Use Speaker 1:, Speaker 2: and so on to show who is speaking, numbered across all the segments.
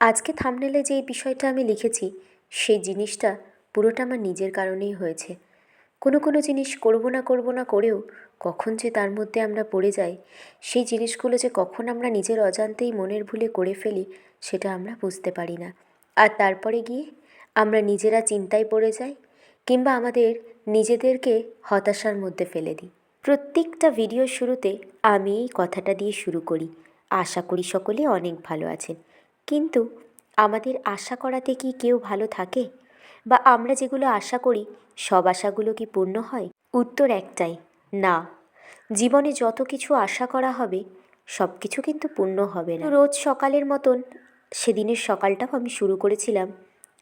Speaker 1: আজকে থামনেলে যে বিষয়টা আমি লিখেছি, সেই জিনিসটা পুরোটা আমার নিজের কারণেই হয়েছে। কোনো কোনো জিনিস করব না করব না করেও কখন যে তার মধ্যে আমরা পড়ে যাই, সেই জিনিসগুলো যে কখন আমরা নিজের অজান্তেই মনের ভুলে করে ফেলি, সেটা আমরা বুঝতে পারি না। আর তারপরে গিয়ে আমরা নিজেরা চিন্তায় পড়ে যাই কিংবা আমাদের নিজেদেরকে হতাশার মধ্যে ফেলে দিই। প্রত্যেকটা ভিডিও শুরুতে আমি এই কথাটা দিয়ে শুরু করি। আশা করি সকলে অনেক ভালো আছেন। কিন্তু আমাদের আশা করাতে কি কেউ ভালো থাকে? বা আমরা যেগুলো আশা করি, সব আশাগুলো কি পূর্ণ হয়? উত্তর একটাই, না। জীবনে যত কিছু আশা করা হবে, সব কিছু কিন্তু পূর্ণ হবে না। রোজ সকালের মতন সেদিনের সকালটাও আমি শুরু করেছিলাম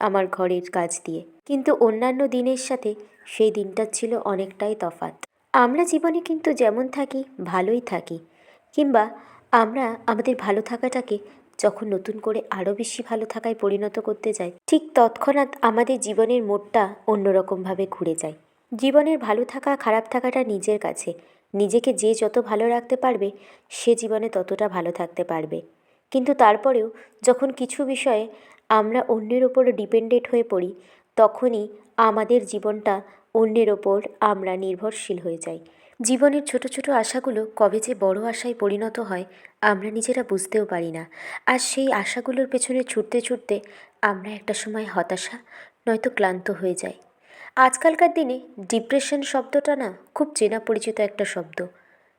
Speaker 1: আমার ঘরের কাজ দিয়ে। কিন্তু অন্যান্য দিনের সাথে সেই দিনটা ছিল অনেকটাই তফাৎ। আমরা জীবনে কিন্তু যেমন থাকি, ভালোই থাকি। কিংবা আমরা আমাদের ভালো থাকাটাকে যখন নতুন করে আরও বেশি ভালো থাকায় পরিণত করতে যাই ঠিক তৎক্ষণাৎ আমাদের জীবনের মোড়টা অন্যরকমভাবে ঘুরে যায়। জীবনের ভালো থাকা, খারাপ থাকাটা নিজের কাছে। নিজেকে যে যত ভালো রাখতে পারবে, সে জীবনে ততটা ভালো থাকতে পারবে। কিন্তু তারপরেও যখন কিছু বিষয়ে আমরা অন্যের ওপর ডিপেন্ডেন্ট হয়ে পড়ি, তখনই আমাদের জীবনটা অন্যের ওপর আমরা নির্ভরশীল হয়ে যাই। জীবনের ছোট ছোট আশাগুলো কবে যে বড় আশায় পরিণত হয়, আমরা নিজেরা বুঝতেও পারি না। আর সেই আশাগুলোর পেছনে ছুটতে ছুটতে আমরা একটা সময় হতাশা, নয়তো ক্লান্ত হয়ে যাই। আজকালকার দিনে ডিপ্রেশন শব্দটা না খুব চেনা পরিচিত একটা শব্দ।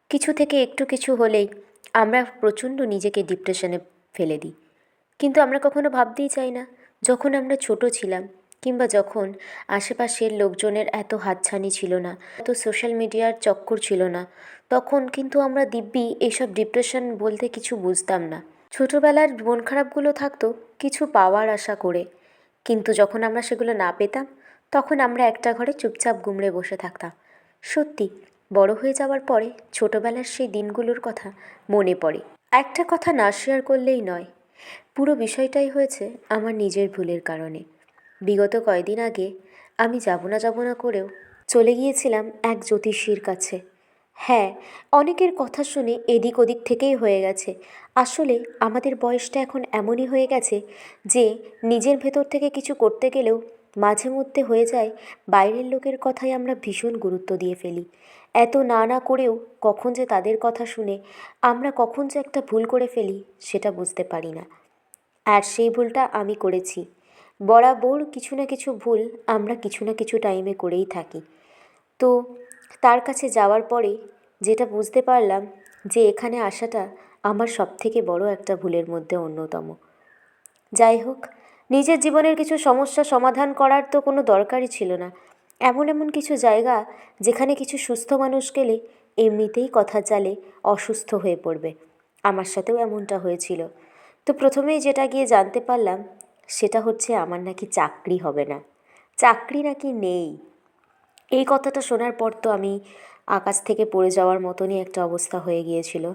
Speaker 1: কিছু থেকে একটু কিছু হলেই আমরা প্রচণ্ড নিজেকে ডিপ্রেশনে ফেলে দিই। কিন্তু আমরা কখনো ভাবতেই চাই না, যখন আমরা ছোট ছিলাম কিংবা যখন আশেপাশের লোকজনের এত হাতছানি ছিল না, এত সোশ্যাল মিডিয়ার চক্কর ছিল না, তখন কিন্তু আমরা দিব্যি এইসব ডিপ্রেশন বলতে কিছু বুঝতাম না। ছোটোবেলার মন খারাপগুলো থাকতো কিছু পাওয়ার আশা করে, কিন্তু যখন আমরা সেগুলো না পেতাম, তখন আমরা একটা ঘরে চুপচাপ গুমড়ে বসে থাকতাম। সত্যি, বড় হয়ে যাওয়ার পরে ছোটোবেলার সেই দিনগুলোর কথা মনে পড়ে। একটা কথা না শেয়ার করলেই নয়, পুরো বিষয়টাই হয়েছে আমার নিজের ভুলের কারণে। বিগত কয়দিন আগে আমি যাব না যাব না করেও চলে গিয়েছিলাম এক জ্যোতিষীর কাছে। হ্যাঁ অনেকের কথা শুনে এদিক ওদিক থেকেই হয়ে গেছে। আসলে আমাদের বয়সটা এখন এমনই হয়ে গেছে যে নিজের ভেতর থেকে কিছু করতে গেলেও মাঝে মধ্যে হয়ে যায় বাইরের লোকের কথায় আমরা ভীষণ গুরুত্ব দিয়ে ফেলি। এত না না করেও কখন যে তাদের কথা শুনে আমরা কখন যে একটা ভুল করে ফেলি সেটা বুঝতে পারি না। আর সেই ভুলটা আমি করেছি। বরাবর কিছু না কিছু ভুল আমরা কিছু না কিছু টাইমে করেই থাকি। তো তার কাছে যাওয়ার পরে যেটা বুঝতে পারলাম যে এখানে আসাটা আমার সবথেকে বড় একটা ভুলের মধ্যে অন্যতম। যাই হোক, নিজের জীবনের কিছু সমস্যা সমাধান করার তো কোনো দরকারই ছিল না। এমন এমন কিছু জায়গা যেখানে কিছু সুস্থ মানুষ গেলে এমনিতেই কথা চালে অসুস্থ হয়ে পড়বে। আমার সাথেও এমনটা হয়েছিল। তো প্রথমেই যেটা গিয়ে জানতে পারলাম সেটা হচ্ছে আমার নাকি চাকরি হবে না। চাকরি নাকি নেই। এই কথাটা শোনার পর তো আমি আকাশ থেকে পড়ে যাওয়ার মতনই একটা অবস্থা হয়ে গিয়েছিল।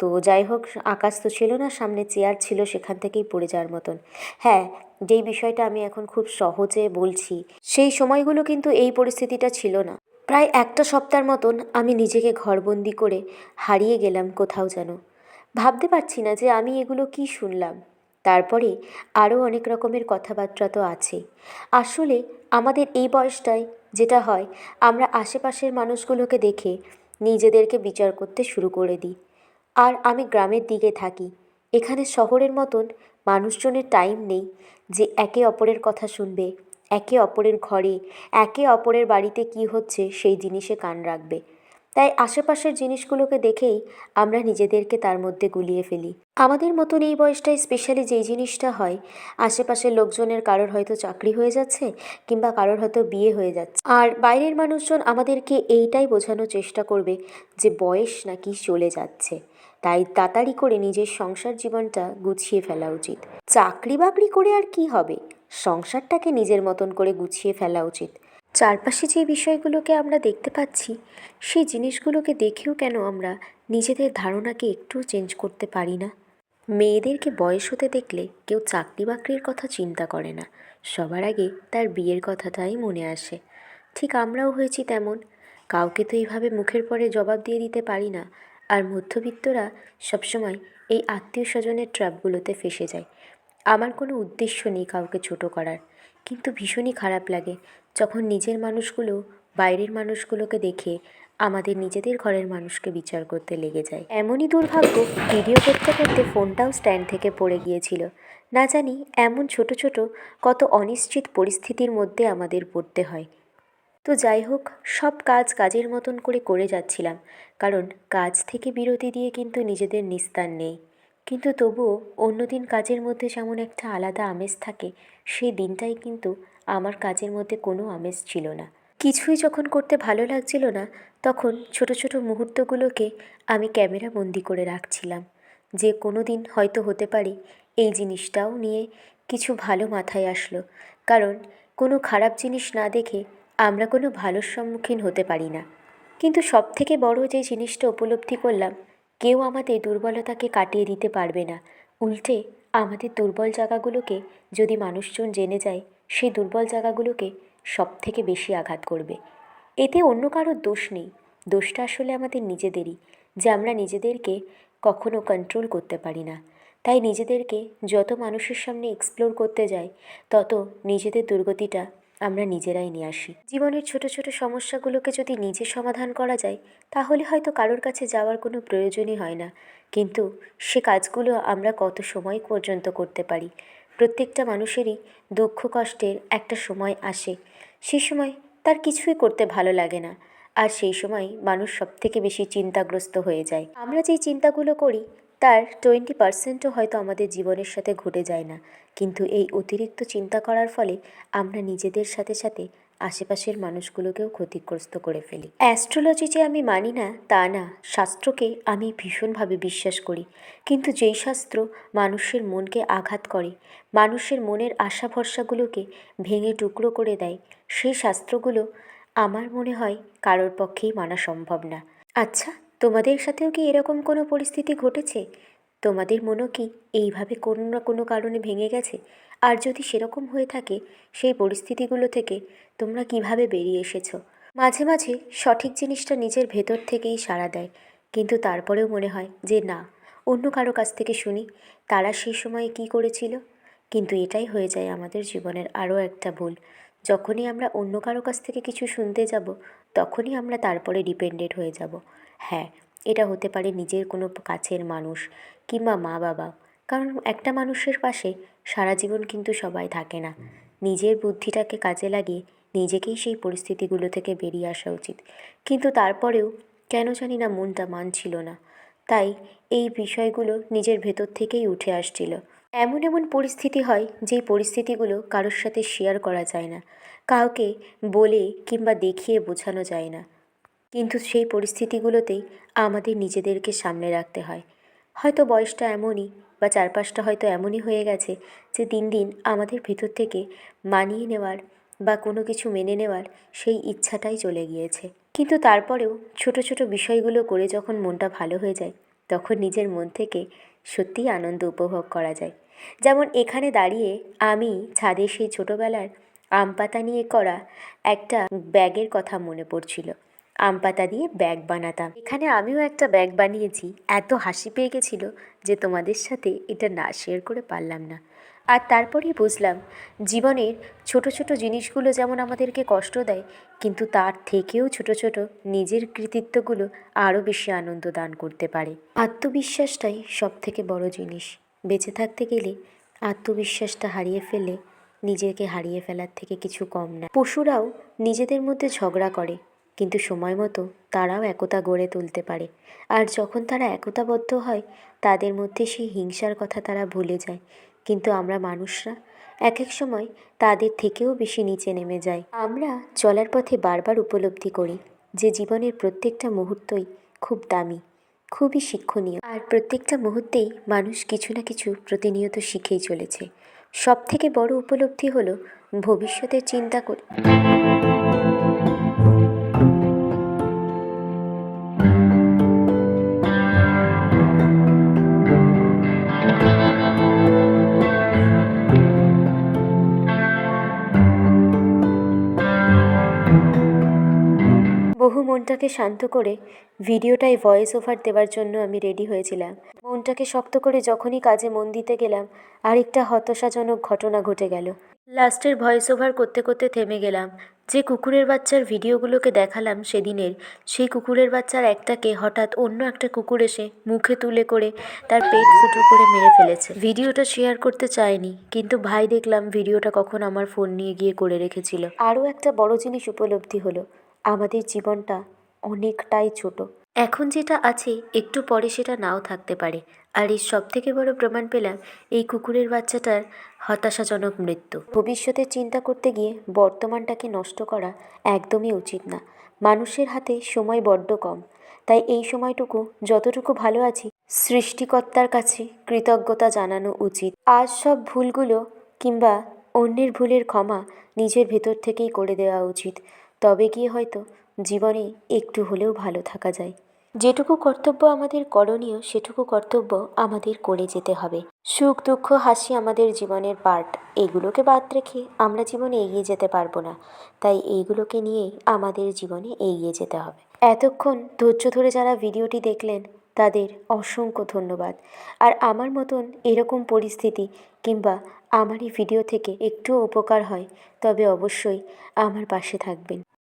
Speaker 1: তো যাই হোক, আকাশ তো ছিল না, সামনে চেয়ার ছিল, সেখান থেকেই পড়ে যাওয়ার মতন। হ্যাঁ যেই বিষয়টা আমি এখন খুব সহজে বলছি, সেই সময়গুলো কিন্তু এই পরিস্থিতিটা ছিল না। প্রায় একটা সপ্তাহের মতন আমি নিজেকে ঘরবন্দি করে হারিয়ে গেলাম কোথাও যেন। ভাবতে পারছি না যে আমি এগুলো কি শুনলাম। তারপরে আরও অনেক রকমের কথাবার্তা তো আছে। আসলে আমাদের এই বয়সটায় যেটা হয়, আমরা আশেপাশের মানুষগুলোকে দেখে নিজেদেরকে বিচার করতে শুরু করে দিই। আর আমি গ্রামের দিকে থাকি, এখানে শহরের মতন মানুষজনের টাইম নেই যে একে অপরের কথা শুনবে, একে অপরের ঘরে, একে অপরের বাড়িতে কি হচ্ছে সেই জিনিসে কান রাখবে। তাই আশেপাশের জিনিসগুলোকে দেখেই আমরা নিজেদেরকে তার মধ্যে গুলিয়ে ফেলি। আমাদের মতন এই বয়সটায় স্পেশালি যেই জিনিসটা হয়, আশেপাশের লোকজনের কারোর হয়তো চাকরি হয়ে যাচ্ছে কিংবা কারোর হয়তো বিয়ে হয়ে যাচ্ছে। আর বাইরের মানুষজন আমাদেরকে এইটাই বোঝানোর চেষ্টা করবে যে বয়স নাকি চলে যাচ্ছে। তাই তাড়াতাড়ি করে নিজের সংসার জীবনটা গুছিয়ে ফেলা উচিত। চাকরি বাকরি করে আর কি হবে? সংসারটাকে নিজের মতন করে গুছিয়ে ফেলা উচিত। চারপাশে যে বিষয়গুলোকে আমরা দেখতে পাচ্ছি, সেই জিনিসগুলোকে দেখেও কেন আমরা নিজেদের ধারণাকে একটুও চেঞ্জ করতে পারি না? মেয়েদেরকে বয়স হতে দেখলে কেউ চাকরি বাকরির কথা চিন্তা করে না। সবার আগে তার বিয়ের কথাটাই মনে আসে। ঠিক আমরাও হয়েছি তেমন। কাউকে তো এইভাবে মুখের পরে জবাব দিয়ে দিতে পারি না। আর মধ্যবিত্তরা সবসময় এই আত্মীয় স্বজনের ট্র্যাপগুলোতে ফেসে যায়। আমার কোনো উদ্দেশ্য নেই কাউকে ছোট করার। কিন্তু ভীষণই খারাপ লাগে যখন নিজের মানুষগুলো বাইরের মানুষগুলোকে দেখে আমাদের নিজেদের ঘরের মানুষকে বিচার করতে লেগে যায়। এমনই দুর্ভাগ্য ভিডিও করতে করতে ফোনটাও স্ট্যান্ড থেকে পড়ে গিয়েছিল। না জানি এমন ছোট ছোট, কত অনিশ্চিত পরিস্থিতির মধ্যে আমাদের পড়তে হয়। তো যাই হোক, সব কাজ কাজের মতন করে করে যাচ্ছিলাম, কারণ কাজ থেকে বিরতি দিয়ে কিন্তু নিজেদের নিস্তার নেই। কিন্তু তবুও অন্যদিন কাজের মধ্যে যেমন একটা আলাদা আমেজ থাকে, সেই দিনটাই কিন্তু আমার কাজের মধ্যে কোনো আমেজ ছিল না। কিছুই যখন করতে ভালো লাগছিল না, তখন ছোট ছোট মুহূর্তগুলোকে আমি ক্যামেরা বন্দি করে রাখছিলাম। যে কোনো দিন হয়তো হতে পারে এই জিনিসটাও নিয়ে কিছু ভালো মাথায় আসলো। কারণ কোনো খারাপ জিনিস না দেখে আমরা কোনো ভালোর সম্মুখীন হতে পারি না। কিন্তু সবথেকে বড় যে জিনিসটা উপলব্ধি করলাম, কেউ আমাদের দুর্বলতাকে কাটিয়ে দিতে পারবে না। উল্টে আমাদের দুর্বল জায়গাগুলোকে যদি মানুষজন জেনে যায় সেই দুর্বল জায়গাগুলোকে সব থেকে বেশি আঘাত করবে। এতে অন্য কারোর দোষ নেই। দোষটা আসলে আমাদের নিজেদেরই, যে আমরা নিজেদেরকে কখনো কন্ট্রোল করতে পারি না। তাই নিজেদেরকে যত মানুষের সামনে এক্সপ্লোর করতে যাই, তত নিজেদের দুর্গতিটা আমরা নিজেরাই নিয়ে আসি। জীবনের ছোট ছোট সমস্যাগুলোকে যদি নিজে সমাধান করা যায়, তাহলে হয়তো কারোর কাছে যাওয়ার কোনো প্রয়োজনই হয় না। কিন্তু সে কাজগুলো আমরা কত সময় পর্যন্ত করতে পারি প্রত্যেকটা মানুষেরই দুঃখ কষ্টের একটা সময় আসে। সেই সময় তার কিছুই করতে ভালো লাগে না। আর সেই সময় মানুষ সব থেকে বেশি চিন্তাগ্রস্ত হয়ে যায়। আমরা যেই চিন্তাগুলো করি, তার টোয়েন্টি পার্সেন্টও হয়তো আমাদের জীবনের সাথে ঘটে যায় না। কিন্তু এই অতিরিক্ত চিন্তা করার ফলে আমরা নিজেদের সাথে সাথে আশেপাশের মানুষগুলোকেও ক্ষতিগ্রস্ত করে ফেলি। অ্যাস্ট্রোলজি যে আমি মানি না, তা না। শাস্ত্রকে আমি ভীষণভাবে বিশ্বাস করি। কিন্তু যেই শাস্ত্র মানুষের মনকে আঘাত করে, মানুষের মনের আশা ভরসাগুলোকে ভেঙে টুকরো করে দেয়, সেই শাস্ত্রগুলো আমার মনে হয় কারোর পক্ষেই মানা সম্ভব না। আচ্ছা তোমাদের সাথেও কি এরকম কোনো পরিস্থিতি ঘটেছে? তোমাদের মনও কি এইভাবে কোনো না কোনো কারণে ভেঙে গেছে? আর যদি সেরকম হয়ে থাকে, সেই পরিস্থিতিগুলো থেকে তোমরা কীভাবে বেরিয়ে এসেছ? মাঝে মাঝে সঠিক জিনিসটা নিজের ভেতর থেকেই সাড়া দেয়, কিন্তু তারপরেও মনে হয় যে না, অন্য কারও কাছ থেকে শুনি, তারা সেই সময়ে কী করেছিল? কিন্তু এটাই হয়ে যায় আমাদের জীবনের আরও একটা ভুল। যখনই আমরা অন্য কারও কাছ থেকে কিছু শুনতে যাব, তখনই আমরা তারপরে ডিপেন্ডেন্ট হয়ে যাব। হ্যাঁ এটা হতে পারে নিজের কোনো কাছের মানুষ কিংবা মা বাবা কারণ একটা মানুষের পাশে সারা জীবন কিন্তু সবাই থাকে না। নিজের বুদ্ধিটাকে কাজে লাগিয়ে নিজেকেই সেই পরিস্থিতিগুলো থেকে বেরিয়ে আসা উচিত। কিন্তু তারপরেও কেন জানি না মনটা মানছিল না। তাই এই বিষয়গুলো নিজের ভেতর থেকেই উঠে আসছিল। এমন এমন পরিস্থিতি হয় যেই পরিস্থিতিগুলো কারোর সাথে শেয়ার করা যায় না। কাউকে বলে কিংবা দেখিয়ে বোঝানো যায় না। কিন্তু সেই পরিস্থিতিগুলোতেই আমাদের নিজেদেরকে সামলে রাখতে হয়। হয়তো বয়সটা এমনই বা চারপাশটা হয়তো এমনই হয়ে গেছে যে দিন দিন আমাদের ভেতর থেকে মানিয়ে নেওয়ার বা কোনো কিছু মেনে নেওয়ার সেই ইচ্ছাটাই চলে গিয়েছে। কিন্তু তারপরেও ছোট ছোট বিষয়গুলো করে যখন মনটা ভালো হয়ে যায়, তখন নিজের মন থেকে সত্যিই আনন্দ উপভোগ করা যায়। যেমন এখানে দাঁড়িয়ে আমি ছাদে সেই ছোটোবেলার আম পাতা নিয়ে করা একটা ব্যাগের কথা মনে পড়ছিল। আম পাতা দিয়ে ব্যাগ বানাতাম। এখানে আমিও একটা ব্যাগ বানিয়েছি। এত হাসি পেয়ে গেছিল যে তোমাদের সাথে এটা না শেয়ার করে পারলাম না। আর তারপরেই বুঝলাম, জীবনের ছোট ছোট জিনিসগুলো যেমন আমাদেরকে কষ্ট দেয়, কিন্তু তার থেকেও ছোট ছোট নিজের কৃতিত্বগুলো আরও বেশি আনন্দ দান করতে পারে। আত্মবিশ্বাসটাই সব থেকে বড় জিনিস। বেঁচে থাকতে গেলে আত্মবিশ্বাসটা হারিয়ে ফেলে নিজেকে হারিয়ে ফেলার থেকে কিছু কম না। পশুরাও নিজেদের মধ্যে ঝগড়া করে। কিন্তু সময় মতো তারাও একতা গড়ে তুলতে পারে। আর যখন তারা একতাবদ্ধ হয়, তাদের মধ্যে সেই হিংসার কথা তারা ভুলে যায়। কিন্তু আমরা মানুষরা এক এক সময় তাদের থেকেও বেশি নিচে নেমে যায় আমরা চলার পথে বারবার উপলব্ধি করি যে জীবনের প্রত্যেকটা মুহূর্তই খুব দামি, খুবই শিক্ষণীয়। আর প্রত্যেকটা মুহূর্তেই মানুষ কিছু না কিছু প্রতিনিয়ত শিখেই চলেছে। সব থেকে বড় উপলব্ধি হলো ভবিষ্যতের চিন্তা করে মনটাকে শান্ত করে ভিডিওটায় ভয়েস ওভার দেওয়ার জন্য আমি রেডি হয়েছিলাম। মনটাকে শক্ত করে যখনই কাজে মন দিতে গেলাম, আরেকটা হতাশাজনক ঘটনা ঘটে গেল। লাস্টের ভয়েস ওভার করতে করতে থেমে গেলাম। যে কুকুরের বাচ্চার ভিডিওগুলোকে দেখালাম সেদিনের, সেই কুকুরের বাচ্চার একটাকে হঠাৎ অন্য একটা কুকুর এসে মুখে তুলে করে তার পেট ফুটো করে মেরে ফেলেছে। ভিডিওটা শেয়ার করতে চায়নি কিন্তু ভাই দেখলাম ভিডিওটা কখন আমার ফোন নিয়ে গিয়ে করে রেখেছিল। আরও একটা বড় জিনিস উপলব্ধি হলো আমাদের জীবনটা অনেকটাই ছোট। এখন যেটা আছে, একটু পরে সেটা নাও থাকতে পারে। আর এর সব থেকে বড় প্রমাণ পেলাম, এই কুকুরের বাচ্চাটার হতাশাজনক মৃত্যু। ভবিষ্যতের চিন্তা করতে গিয়ে বর্তমানটাকে নষ্ট করা একদমই উচিত না। মানুষের হাতে সময় বড্ড কম। তাই এই সময়টুকু যতটুকু ভালো আছি, সৃষ্টিকর্তার কাছে কৃতজ্ঞতা জানানো উচিত। আজ সব ভুলগুলো কিংবা অন্যের ভুলের ক্ষমা নিজের ভেতর থেকেই করে দেওয়া উচিত। তবে গিয়ে হয়তো জীবনে একটু হলেও ভালো থাকা যায়। যেটুকু কর্তব্য আমাদের করণীয়, সেটুকু কর্তব্য আমাদের করে যেতে হবে। সুখ, দুঃখ, হাসি আমাদের জীবনের পার্ট। এগুলোকে বাদ রেখে আমরা জীবনে এগিয়ে যেতে পারব না। তাই এইগুলোকে নিয়েই আমাদের জীবনে এগিয়ে যেতে হবে। এতক্ষণ ধৈর্য ধরে যারা ভিডিওটি দেখলেন, তাদের অসংখ্য ধন্যবাদ। আর আমার মতন এরকম পরিস্থিতি কিংবা আমার এই ভিডিও থেকে একটুও উপকার হয়, তবে অবশ্যই আমার পাশে থাকবেন।